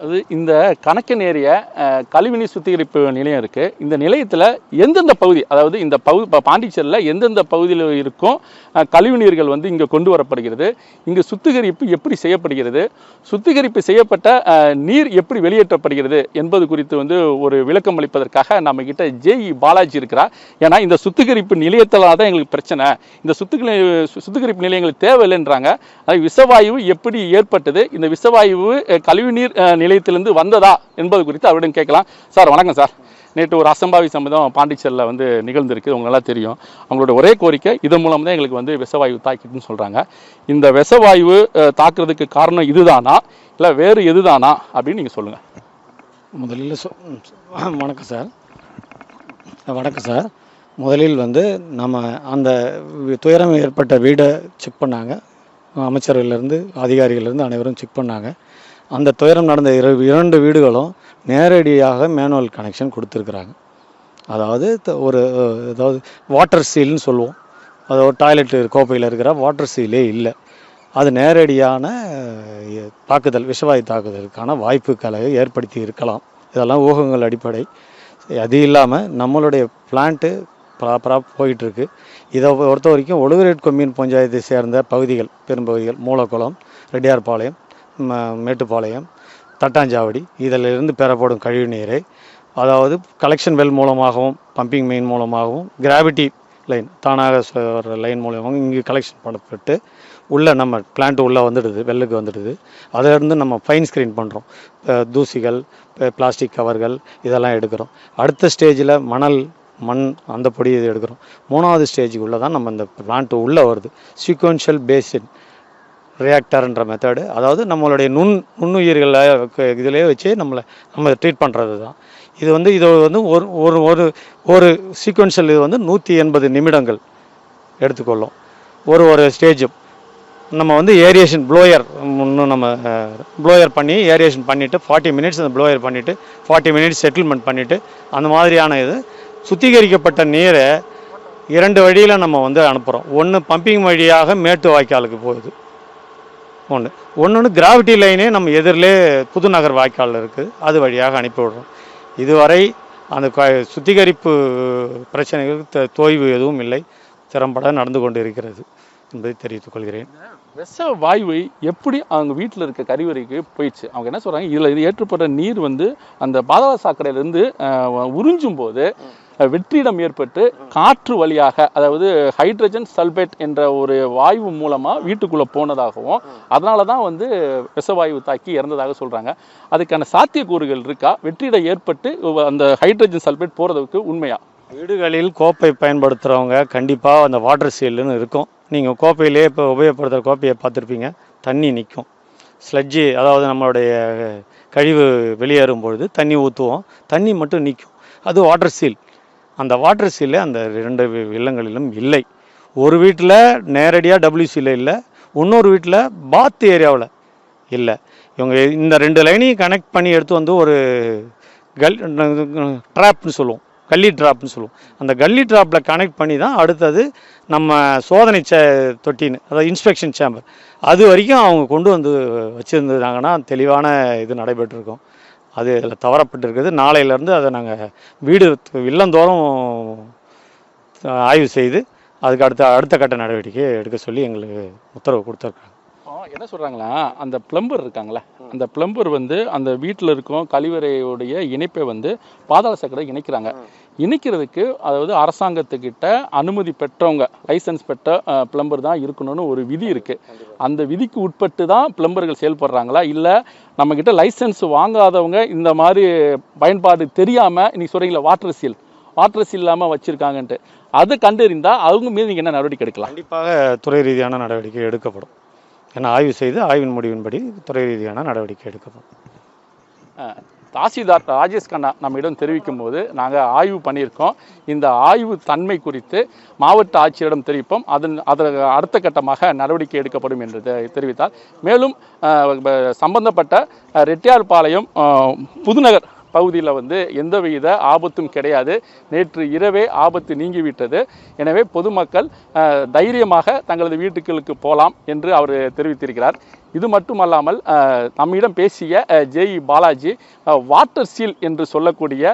அது இந்த கணக்கநேரிய ஏரிய கழிவுநீர் சுத்திகரிப்பு நிலையம் இருக்குது இந்த நிலையத்தில் எந்தெந்த பகுதி அதாவது இந்த பகு பாண்டிச்சேரியில் எந்தெந்த பகுதியில் இருக்கும் கழிவுநீர்கள் வந்து இங்கே கொண்டு வரப்படுகிறது இங்கே சுத்திகரிப்பு எப்படி செய்யப்படுகிறது சுத்திகரிப்பு செய்யப்பட்ட நீர் எப்படி வெளியேற்றப்படுகிறது என்பது குறித்து வந்து ஒரு விளக்கம் அளிப்பதற்காக நம்ம கிட்ட ஜேஇ பாலாஜி இருக்கிறார். ஏன்னா இந்த சுத்திகரிப்பு நிலையத்தில் தான் எங்களுக்கு பிரச்சனை. இந்த சுத்திகரி சுத்திகரிப்பு நிலையங்களுக்கு தேவையில்லைன்றாங்க. அது விஷவாயு எப்படி ஏற்பட்டது இந்த விஷவாயு கழிவுநீர் அஹ், நிலையத்திலிருந்து வந்ததா என்பது குறித்து அவரிடம் கேட்கலாம். சார் வணக்கம் சார். நேற்று ஒரு அசம்பாவி சம்பதம் பாண்டிச்சேரியில் வந்து நிகழ்ந்திருக்கு. உங்களுக்கு நல்லா தெரியும். அவங்களோட ஒரே கோரிக்கை இதன் மூலம் தான் எங்களுக்கு வந்து விஷவாயு தாக்கிட்டுன்னு சொல்கிறாங்க இந்த விஷவாயு தாக்குறதுக்கு காரணம் இதுதானா? இல்லை வேறு எதுதானா? அப்படின்னு நீங்கள் சொல்லுங்கள் முதலில் சொ வணக்கம் சார். வணக்கம் சார். முதலில் வந்து நம்ம அந்த துயரம் ஏற்பட்ட வீடை செக் பண்ணாங்க. அமைச்சர்கள்லேருந்து அதிகாரிகள்லேருந்து அனைவரும் செக் பண்ணாங்க. அந்த துயரம் நடந்த இரு இரண்டு வீடுகளும் நேரடியாக மேனுவல் கனெக்ஷன் கொடுத்துருக்குறாங்க. அதாவது த- ஒரு அஹ், அதாவது வாட்டர் சீல்னு சொல்லுவோம். அதாவது டாய்லெட் கோப்பையில் இருக்கிற வாட்டர் சீலே இல்லை. அது நேரடியான தாக்குதல் விஷவாயு தாக்குதலுக்கான வாய்ப்புகளை ஏற்படுத்தி இருக்கலாம். இதெல்லாம் ஊகங்கள் அடிப்படை. அது இல்லாமல் நம்மளுடைய பிளான்ட்டு ப்ராப்பராக போயிட்டுருக்கு. இதை பொறுத்த வரைக்கும் ஒழுகுரேட் கொம்யூன் பஞ்சாயத்தை சேர்ந்த பகுதிகள் பெரும்பகுதிகள் மூலக்குளம் ரெட்டியார்பாளையம் மேட்டுப்பாளையம் தட்டாஞ்சாவடி இதிலிருந்து பெறப்படும் கழிவு நீரை அதாவது கலெக்ஷன் வெல் மூலமாகவும் பம்பிங் மெயின் மூலமாகவும் கிராவிட்டி லைன் தானாக ச- லைன் மூலமாக இங்கே கலெக்ஷன் பண்ணப்பட்டு உள்ளே நம்ம பிளான்ட் உள்ளே வந்துடுது வெள்ளுக்கு வந்துடுது. அதிலிருந்து நம்ம ஃபைன் ஸ்க்ரீன் பண்ணுறோம் தூசிகள் பிளாஸ்டிக் கவர்கள் இதெல்லாம் எடுக்கிறோம். அடுத்த ஸ்டேஜில் மணல் மண் அந்த பொடி இது எடுக்கிறோம். மூணாவது ஸ்டேஜுக்குள்ளே தான் நம்ம இந்த பிளான்ட் உள்ளே வருது. சீக்வன்ஷியல் பேசின் ரியாக்டர்ன்ற மெத்தடு அதாவது நம்மளுடைய நுண் நுண்ணுயிர்களை இதிலே வச்சு நம்மளை நம்ம ட்ரீட் பண்ணுறது தான் இது வந்து இது வந்து ஒரு ஒரு ஒரு ஒரு சீக்வன்ஷியல் இது வந்து நூற்றி எண்பது நிமிடங்கள் எடுத்துக்கொள்ளும். ஒரு ஒரு ஸ்டேஜும் நம்ம வந்து ஏரியேஷன் ப்ளோயர் இன்னும் நம்ம ப்ளோயர் பண்ணி ஏரியேஷன் பண்ணிவிட்டு ஃபார்ட்டி மினிட்ஸ் அந்த ப்ளோயர் பண்ணிவிட்டு ஃபார்ட்டி மினிட்ஸ் செட்டில்மெண்ட் பண்ணிவிட்டு அந்த மாதிரியான இது. சுத்திகரிக்கப்பட்ட நீரை இரண்டு வழியில் நம்ம வந்து அனுப்புகிறோம் ஒன்று பம்பிங் வழியாக மேட்டு வாய்க்காலுக்கு போகுது. ஒன்று ஒன்று கிராவிட்டி லைனே நம்ம எதிரிலே புதுநகர் வாய்க்கால் இருக்குது அது வழியாக அனுப்பிவிடுறோம் இதுவரை அந்த சுத்திகரிப்பு பிரச்சனைகள் த- எதுவும் இல்லை. திறம்பட நடந்து கொண்டு இருக்கிறது என்பதை தெரிவித்துக் கொள்கிறேன். விஷ வாயு எப்படி அவங்க வீட்டில் இருக்க கழிவறைக்கு போயிடுச்சு? அவங்க என்ன சொல்கிறாங்க இதில் இது ஏற்றப்பட்ட நீர் வந்து அந்த பாதாள சாக்கடையிலேருந்து உறிஞ்சும் போது வெற்றிடம் ஏற்பட்டு காற்று வழியாக அதாவது ஹைட்ரஜன் சல்பேட் என்ற ஒரு வாயு மூலமாக வீட்டுக்குள்ளே போனதாகவும் அதனால தான் வந்து விஷவாயு தாக்கி இறந்ததாக சொல்கிறாங்க அதுக்கான சாத்தியக்கூறுகள் இருக்கா? வெற்றிடம் ஏற்பட்டு அந்த ஹைட்ரஜன் சல்பேட் போகிறதுக்கு உண்மையா? வீடுகளில் கோப்பை பயன்படுத்துகிறவங்க கண்டிப்பாக அந்த வாட்டர் சீல்னு இருக்கும். நீங்கள் கோப்பையிலே இப்போ உபயோகப்படுத்துகிற கோப்பையை பார்த்துருப்பீங்க. தண்ணி நிற்கும் ஸ்லட்ஜி அதாவது நம்மளுடைய கழிவு வெளியேறும் பொழுது தண்ணி ஊற்றுவோம் தண்ணி மட்டும் நிற்கும் அது வாட்டர் சீல். அந்த வாட்டர் சீல் அந்த இரண்டு இல்லங்களிலும் இல்லை. ஒரு வீட்டில் நேரடியாக டபிள்யூசியில் இல்லை இன்னொரு வீட்டில் பாத் ஏரியாவில் இல்லை. இவங்க இந்த ரெண்டு லைனையும் கனெக்ட் பண்ணி எடுத்து வந்து ஒரு கல் ட்ராப்னு சொல்லுவோம். கல்லி ட்ராப்னு சொல்லுவோம். அந்த கல்லி ட்ராப்பில் கனெக்ட் பண்ணி தான் அடுத்தது நம்ம சோதனை சே தொட்டின்னு அதாவது இன்ஸ்பெக்ஷன் சேம்பர் அது வரைக்கும் அவங்க கொண்டு வந்து வச்சுருந்துருந்தாங்கன்னா தெளிவான இது நடைபெற்றிருக்கும். அது இதில் தவறப்பட்டிருக்குது. நாளையிலேருந்து அதை நாங்கள் வீடு இல்லந்தோறும் ஆய்வு செய்து அதுக்கு அடுத்த அடுத்த கட்ட நடவடிக்கை எடுக்க சொல்லி எங்களுக்கு உத்தரவு கொடுத்துருக்காங்க. என்ன சொல்றாங்களா அந்த பிளம்பர் இருக்காங்களே அந்த பிளம்பர் வந்து அந்த வீட்டில் இருக்கும் கழிவறையுடைய இணைப்பை வந்து பாதாள சாக்கடை இணைக்கிறாங்க. இணைக்கிறதுக்கு அதாவது அரசாங்கத்துக்கிட்ட அனுமதி பெற்றவங்க லைசன்ஸ் பெற்ற பிளம்பர் தான் இருக்கணும்னு ஒரு விதி இருக்கு. அந்த விதிக்கு உட்பட்டு தான் பிளம்பர்கள் செயல்படுறாங்களா? இல்லை நம்மக்கிட்ட லைசன்ஸ் வாங்காதவங்க இந்த மாதிரி பயன்பாடு தெரியாம இன்னைக்கு சொல்றீங்களா வாட்டர் சீல் வாட்டர் சீல் இல்லாமல் வச்சிருக்காங்கன்ட்டு. அது கண்டறிந்தா அவங்க மீது நீங்கள் என்ன நடவடிக்கை எடுக்கலாம்? கண்டிப்பாக துறை ரீதியான நடவடிக்கை எடுக்கப்படும். என ஆய்வு செய்து ஆய்வின் முடிவின்படி துறை ரீதியான நடவடிக்கை எடுக்கப்படும். தாசில்தார் ராஜேஷ் கண்ணா நம்மிடம் தெரிவிக்கும் போது நாங்கள் ஆய்வு பண்ணியிருக்கோம். இந்த ஆய்வு தன்மை குறித்து மாவட்ட ஆட்சியரிடம் தெரிவிப்போம். அதன் அதற்கு அடுத்த கட்டமாக நடவடிக்கை எடுக்கப்படும் என்று தெரிவித்தார். மேலும் சம்பந்தப்பட்ட ரெட்டியார்பாளையம் புதுநகர் பகுதியில் வந்து எந்தவித ஆபத்தும் கிடையாது. நேற்று இரவே ஆபத்து நீங்கிவிட்டது. எனவே பொதுமக்கள் தைரியமாக தங்களது வீட்டுகளுக்கு போகலாம் என்று அவர் தெரிவித்திருக்கிறார். இது மட்டுமல்லாமல் நம்மிடம் பேசிய அஹ், ஜேஇ பாலாஜி வாட்டர் சீல் என்று சொல்லக்கூடிய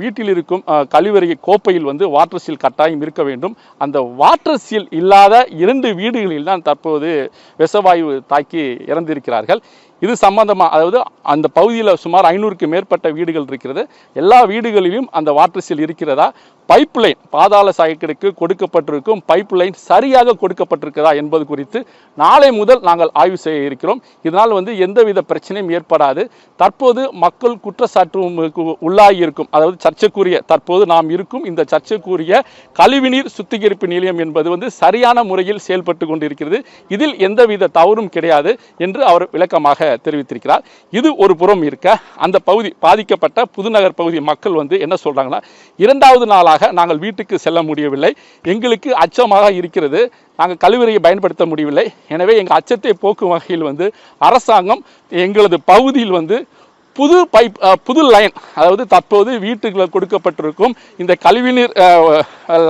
வீட்டில் இருக்கும் கழிவறை கோப்பையில் வந்து வாட்டர் சீல் கட்டாயம் இருக்க வேண்டும். அந்த வாட்டர் சீல் இல்லாத இரண்டு வீடுகளில் தான் தற்போது விஷவாயு தாக்கி இறந்திருக்கிறார்கள். இது சம்பந்தமா அதாவது அந்த பகுதியில் சுமார் ஐநூறுக்கு மேற்பட்ட வீடுகள் இருக்கிறது. எல்லா வீடுகளிலும் அந்த வாட்டர் சீல் இருக்கிறதா? பைப் லைன் பாதாள சாயக்கிற்கு கொடுக்கப்பட்டிருக்கும் பைப் லைன் சரியாக கொடுக்கப்பட்டிருக்கிறதா என்பது குறித்து நாளை முதல் நாங்கள் ஆய்வு செய்ய இருக்கிறோம். இதனால் வந்து எந்தவித பிரச்சனையும் ஏற்படாது. தற்போது மக்கள் குற்றச்சாட்டு உள்ளாகி இருக்கும் அதாவது சர்ச்சைக்குரிய தற்போது நாம் இருக்கும் இந்த சர்ச்சைக்குரிய கழிவுநீர் சுத்திகரிப்பு நிலையம் என்பது வந்து சரியான முறையில் செயல்பட்டு கொண்டிருக்கிறது. இதில் எந்தவித தவறும் கிடையாது என்று அவர் விளக்கமாக தெரிவித்திருக்கிறார். இது ஒரு புறம் இருக்க அந்த பகுதி பாதிக்கப்பட்ட புதுநகர் பகுதி மக்கள் வந்து என்ன சொல்றாங்கன்னா இரண்டாவது நாளாக நாங்கள் வீட்டுக்கு செல்ல முடியவில்லை. எங்களுக்கு அச்சமாக இருக்கிறது. நாங்கள் கழிவறையை பயன்படுத்த முடியவில்லை. எனவே எங்கள் அச்சத்தை போக்கும் வகையில் வந்து அரசாங்கம் எங்களது பகுதியில் வந்து புது பைப் புது லைன் அதாவது தற்போது வீட்டுகளில் கொடுக்கப்பட்டிருக்கும் இந்த கழிவுநீர்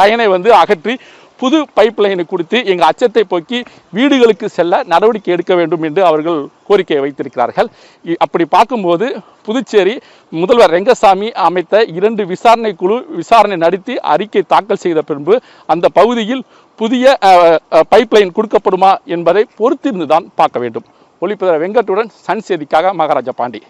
லைனை வந்து அகற்றி புது பைப் லைனை கொடுத்து எங்கள் அச்சத்தை போக்கி வீடுகளுக்கு செல்ல நடவடிக்கை எடுக்க வேண்டும் என்று அவர்கள் கோரிக்கையை வைத்திருக்கிறார்கள். இ- அப்படி பார்க்கும்போது புதுச்சேரி முதல்வர் ரெங்கசாமி அமைத்த இரண்டு விசாரணை குழு விசாரணை நடத்தி அறிக்கை தாக்கல் செய்த பின்பு அந்த பகுதியில் புதிய பைப் லைன் கொடுக்கப்படுமா என்பதை பொறுத்திருந்து தான் பார்க்க வேண்டும். ஒளிப்பதிவர் வெங்கட்டுடன் சன் செய்திக்காக மகாராஜா பாண்டி.